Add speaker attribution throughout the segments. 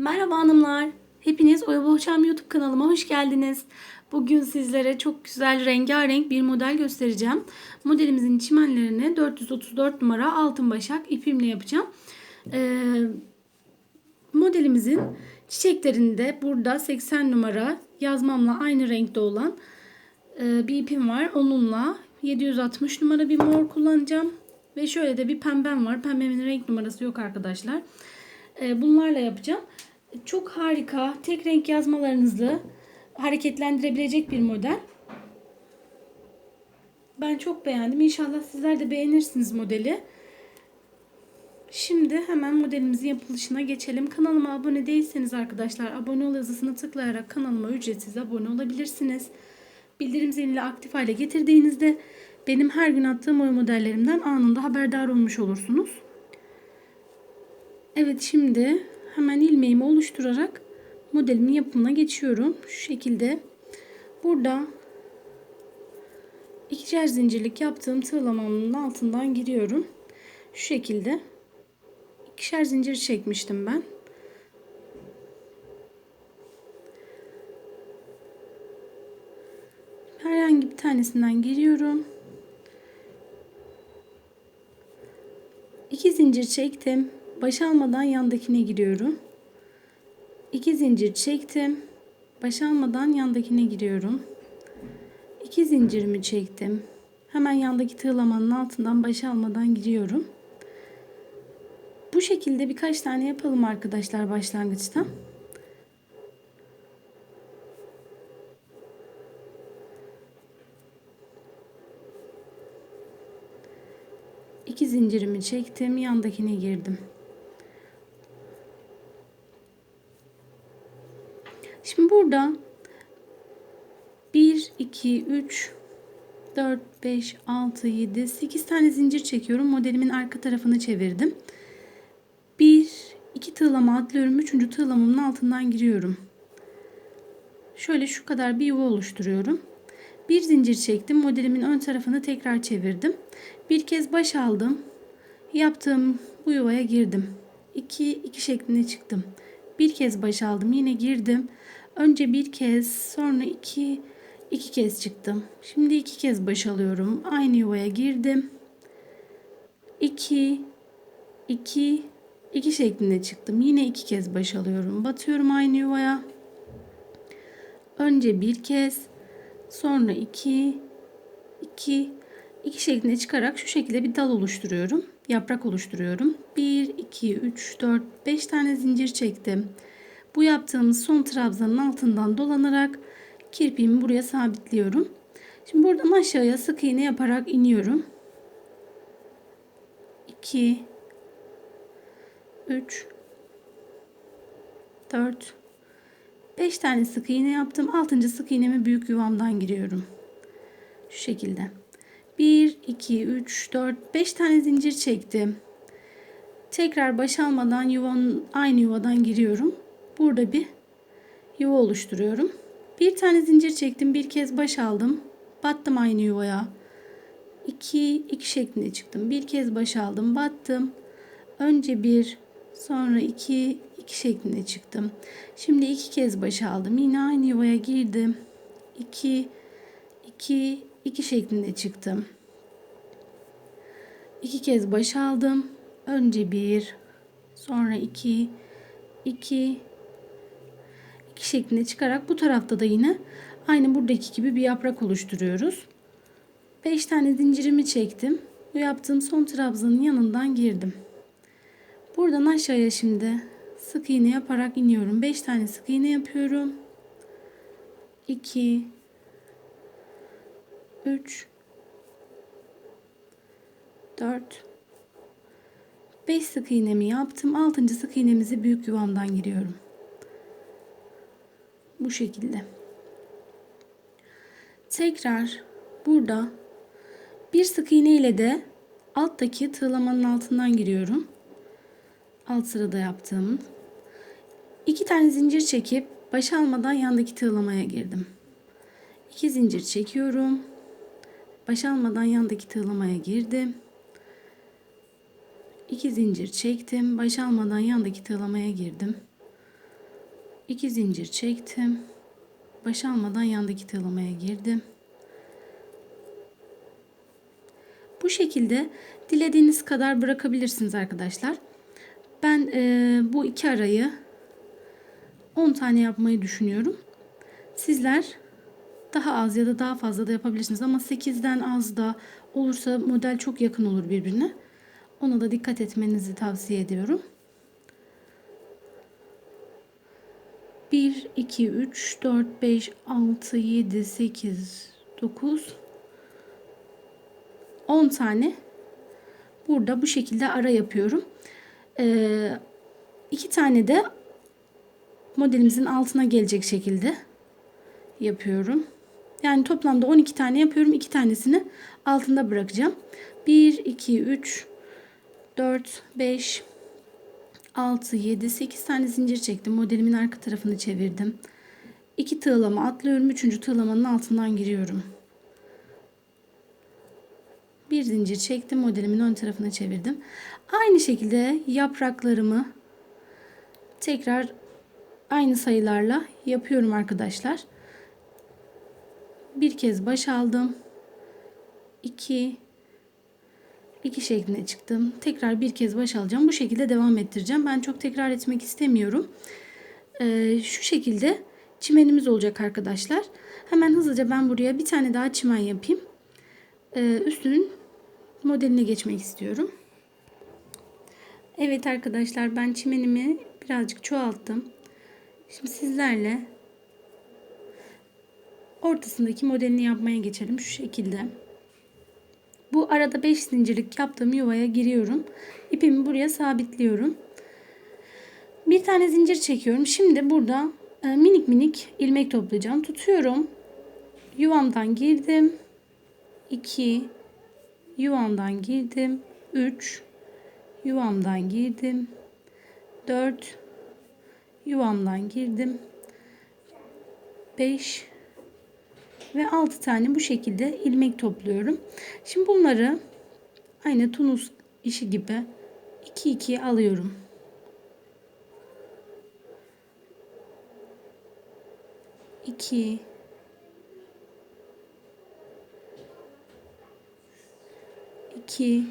Speaker 1: Merhaba hanımlar. Hepiniz Oya Bohçam YouTube kanalıma hoş geldiniz. Bugün sizlere çok güzel rengarenk bir model göstereceğim. Modelimizin çimenlerini 434 numara altın başak ipimle yapacağım. Ee, modelimizin çiçeklerinde de burada 80 numara yazmamla aynı renkte olan e, bir ipim var. Onunla 760 numara bir mor kullanacağım. Ve şöyle de bir pembem var. Pembemin renk numarası yok arkadaşlar. E, bunlarla yapacağım. Çok harika, tek renk yazmalarınızı hareketlendirebilecek bir model. Ben çok beğendim. İnşallah sizler de beğenirsiniz modeli. Şimdi hemen modelimizin yapılışına geçelim. Kanalıma abone değilseniz arkadaşlar abone ol yazısını tıklayarak kanalıma ücretsiz abone olabilirsiniz. Bildirim zilini aktif hale getirdiğinizde benim her gün attığım oy modellerimden anında haberdar olmuş olursunuz. Evet şimdi hemen ilmeğimi oluşturarak modelimin yapımına geçiyorum. Şu şekilde burada ikişer zincirlik yaptığım tığlamamın altından giriyorum. Şu şekilde ikişer zincir çekmiştim ben. Herhangi bir tanesinden giriyorum. İki zincir çektim. Baş almadan yandakine giriyorum. İki zincir çektim. Baş almadan yandakine giriyorum. İki zincirimi çektim. Hemen yandaki tığlamanın altından baş almadan giriyorum. Bu şekilde birkaç tane yapalım arkadaşlar başlangıçta. İki zincirimi çektim, yandakine girdim. Şimdi burada 1, 2, 3, 4, 5, 6, 7, 8 tane zincir çekiyorum. Modelimin arka tarafını çevirdim. 1, 2 tığlama atlıyorum. 3. tığlamamın altından giriyorum. Şöyle şu kadar bir yuva oluşturuyorum. Bir zincir çektim. Modelimin ön tarafını tekrar çevirdim. Bir kez baş aldım. Yaptığım bu yuvaya girdim. 2, 2 şeklinde çıktım. Bir kez baş aldım. Yine girdim. Önce bir kez sonra iki, iki kez çıktım. Şimdi iki kez baş alıyorum. Aynı yuvaya girdim. 2 2 2 şeklinde çıktım. Yine iki kez baş alıyorum. Batıyorum aynı yuvaya. Önce bir kez sonra iki iki iki şeklinde çıkarak şu şekilde bir dal oluşturuyorum. Yaprak oluşturuyorum. 1 2 3 4 5 tane zincir çektim. Bu yaptığımız son trabzanın altından dolanarak kirpiğimi buraya sabitliyorum. Şimdi buradan aşağıya sık iğne yaparak iniyorum. 2 3 4 5 tane sık iğne yaptım. 6. sık iğnemi büyük yuvamdan giriyorum. Şu şekilde. 1 2 3 4 5 tane zincir çektim. Tekrar baş almadan yuvanın aynı yuvadan giriyorum. Burada bir yuva oluşturuyorum. Bir tane zincir çektim. Bir kez baş aldım. Battım aynı yuvaya. 2 2 şeklinde çıktım. Bir kez baş aldım, battım. Önce bir, sonra 2 2 şeklinde çıktım. Şimdi iki kez baş aldım. Yine aynı yuvaya girdim. 2 2 2 şeklinde çıktım. İki kez baş aldım. Önce bir, sonra iki, iki, iki şeklinde çıkarak bu tarafta da yine aynı buradaki gibi bir yaprak oluşturuyoruz. 5 tane zincirimi çektim. Bu yaptığım son trabzanın yanından girdim. Buradan aşağıya şimdi sık iğne yaparak iniyorum. 5 tane sık iğne yapıyorum. 2 3 4 5 sık iğnemi yaptım. 6. sık iğnemizi büyük yuvamdan giriyorum. Bu şekilde. Tekrar burada bir sık iğne ile de alttaki tığlamanın altından giriyorum. Alt sırada yaptığım. iki tane zincir çekip baş almadan yandaki tığlamaya girdim. İki zincir çekiyorum. Baş almadan yandaki tığlamaya girdim. İki zincir çektim. Baş almadan yandaki tığlamaya girdim. 2 zincir çektim. Baş almadan yandaki tığlamaya girdim. Bu şekilde dilediğiniz kadar bırakabilirsiniz arkadaşlar. Ben e, bu iki arayı 10 tane yapmayı düşünüyorum. Sizler daha az ya da daha fazla da yapabilirsiniz ama 8'den az da olursa model çok yakın olur birbirine. Ona da dikkat etmenizi tavsiye ediyorum. 1, 2, 3, 4, 5, 6, 7, 8, 9, 10 tane burada bu şekilde ara yapıyorum. Ee, iki tane de modelimizin altına gelecek şekilde yapıyorum. Yani toplamda 12 tane yapıyorum. 2 tanesini altında bırakacağım. 1, 2, 3, 4, 5, 6, 7, 8 tane zincir çektim. Modelimin arka tarafını çevirdim. 2 tığlama atlıyorum. 3. tığlamanın altından giriyorum. Bir zincir çektim. Modelimin ön tarafına çevirdim. Aynı şekilde yapraklarımı tekrar aynı sayılarla yapıyorum arkadaşlar. Bir kez baş aldım. 2 2 şeklinde çıktım. Tekrar bir kez baş alacağım. Bu şekilde devam ettireceğim. Ben çok tekrar etmek istemiyorum. Ee, şu şekilde çimenimiz olacak arkadaşlar. Hemen hızlıca ben buraya bir tane daha çimen yapayım. Ee, üstünün modeline geçmek istiyorum. Evet arkadaşlar ben çimenimi birazcık çoğalttım. Şimdi sizlerle ortasındaki modelini yapmaya geçelim şu şekilde. Bu arada 5 zincirlik yaptığım yuvaya giriyorum. İpimi buraya sabitliyorum. Bir tane zincir çekiyorum. Şimdi burada e, minik minik ilmek toplayacağım. Tutuyorum. Yuvamdan girdim. 2 yuvamdan girdim. 3 yuvamdan girdim. 4 yuvamdan girdim. 5 ve 6 tane bu şekilde ilmek topluyorum. Şimdi bunları aynı tunus işi gibi 2 2 alıyorum. İki, iki,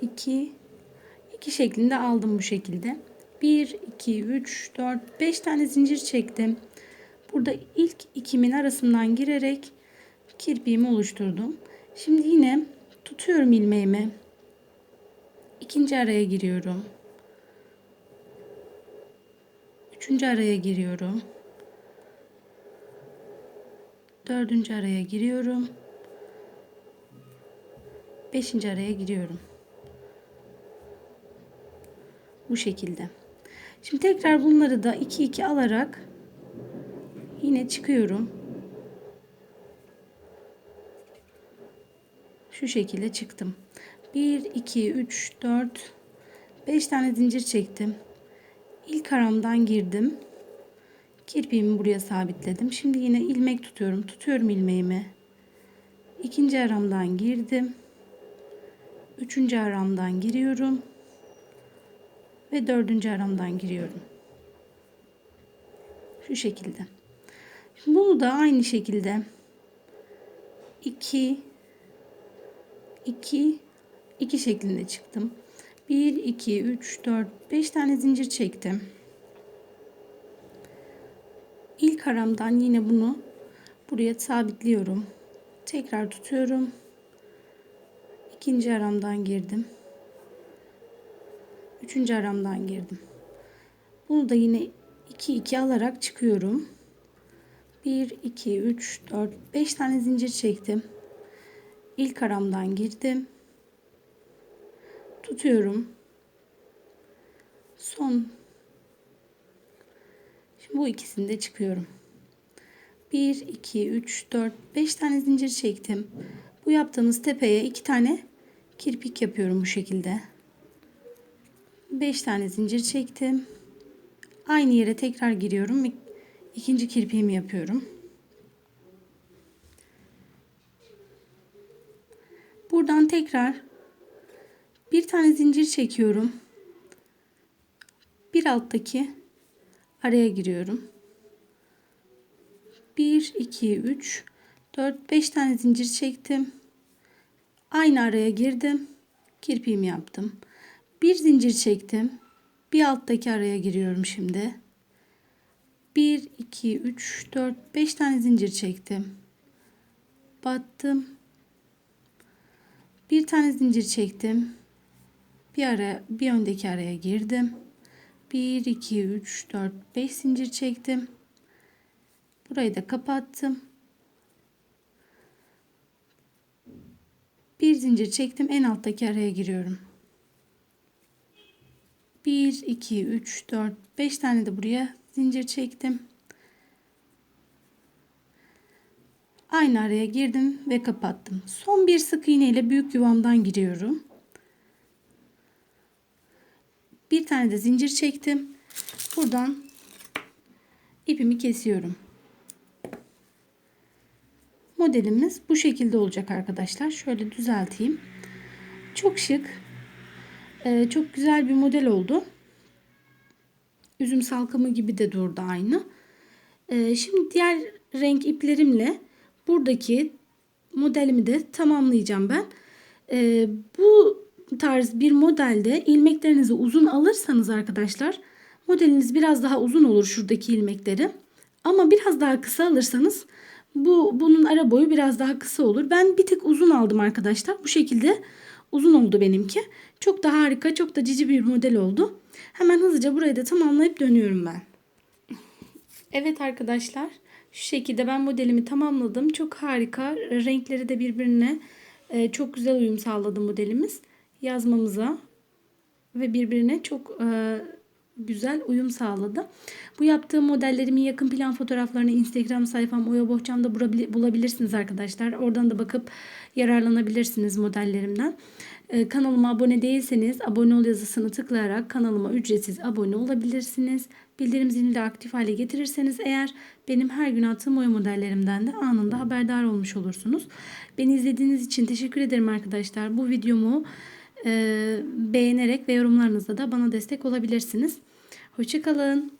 Speaker 1: iki, iki şeklinde aldım bu şekilde. 1, 2, 3, 4, 5 tane zincir çektim. Burada ilk ikimin arasından girerek kirpiğimi oluşturdum. Şimdi yine tutuyorum ilmeğimi. İkinci araya giriyorum. Üçüncü araya giriyorum. Dördüncü araya giriyorum. Beşinci araya giriyorum. Bu şekilde. Şimdi tekrar bunları da 2 2 alarak yine çıkıyorum. Şu şekilde çıktım. 1 2 3 4 5 tane zincir çektim. İlk aramdan girdim. Kirpiğimi buraya sabitledim. Şimdi yine ilmek tutuyorum. Tutuyorum ilmeğimi. İkinci aramdan girdim. Üçüncü aramdan giriyorum ve dördüncü aramdan giriyorum. Şu şekilde. bunu da aynı şekilde 2 2 2 şeklinde çıktım. 1 2 3 4 5 tane zincir çektim. İlk aramdan yine bunu buraya sabitliyorum. Tekrar tutuyorum. İkinci aramdan girdim. Üçüncü aramdan girdim. Bunu da yine 2 2 alarak çıkıyorum. 1 2 3 4 5 tane zincir çektim. İlk aramdan girdim. Tutuyorum. Son Şimdi bu ikisinde çıkıyorum. 1 2 3 4 5 tane zincir çektim. Bu yaptığımız tepeye 2 tane kirpik yapıyorum bu şekilde. 5 tane zincir çektim. Aynı yere tekrar giriyorum. İkinci kirpiğimi yapıyorum. Buradan tekrar Bir tane zincir çekiyorum. Bir alttaki araya giriyorum. 1 2 3 4 5 tane zincir çektim. Aynı araya girdim. Kirpiğimi yaptım. Bir zincir çektim. Bir alttaki araya giriyorum şimdi. 1 2 3 4 5 tane zincir çektim. Battım. Bir tane zincir çektim. Bir ara bir öndeki araya girdim. 1 2 3 4 5 zincir çektim. Burayı da kapattım. Bir zincir çektim. En alttaki araya giriyorum. 1 2 3 4 5 tane de buraya zincir çektim. Aynı araya girdim ve kapattım. Son bir sık iğne ile büyük yuvamdan giriyorum. Bir tane de zincir çektim. Buradan ipimi kesiyorum. Modelimiz bu şekilde olacak arkadaşlar. Şöyle düzelteyim. Çok şık. Ee, çok güzel bir model oldu. Üzüm salkımı gibi de durdu aynı. Ee, şimdi diğer renk iplerimle buradaki modelimi de tamamlayacağım ben. Ee, bu tarz bir modelde ilmeklerinizi uzun alırsanız arkadaşlar modeliniz biraz daha uzun olur şuradaki ilmekleri. Ama biraz daha kısa alırsanız bu bunun ara boyu biraz daha kısa olur. Ben bir tık uzun aldım arkadaşlar. Bu şekilde uzun oldu benimki. Çok da harika, çok da cici bir model oldu. Hemen hızlıca burayı da tamamlayıp dönüyorum ben. Evet arkadaşlar, şu şekilde ben modelimi tamamladım. Çok harika. Renkleri de birbirine e, çok güzel uyum sağladı modelimiz. Yazmamıza ve birbirine çok e, güzel uyum sağladı. Bu yaptığım modellerimin yakın plan fotoğraflarını Instagram sayfam Oya Bohçam'da bulabilirsiniz arkadaşlar. Oradan da bakıp yararlanabilirsiniz modellerimden. Ee, kanalıma abone değilseniz abone ol yazısını tıklayarak kanalıma ücretsiz abone olabilirsiniz. Bildirim zilini de aktif hale getirirseniz eğer benim her gün attığım oya modellerimden de anında haberdar olmuş olursunuz. Beni izlediğiniz için teşekkür ederim arkadaşlar. Bu videomu e, beğenerek ve yorumlarınızla da bana destek olabilirsiniz. Hoşçakalın.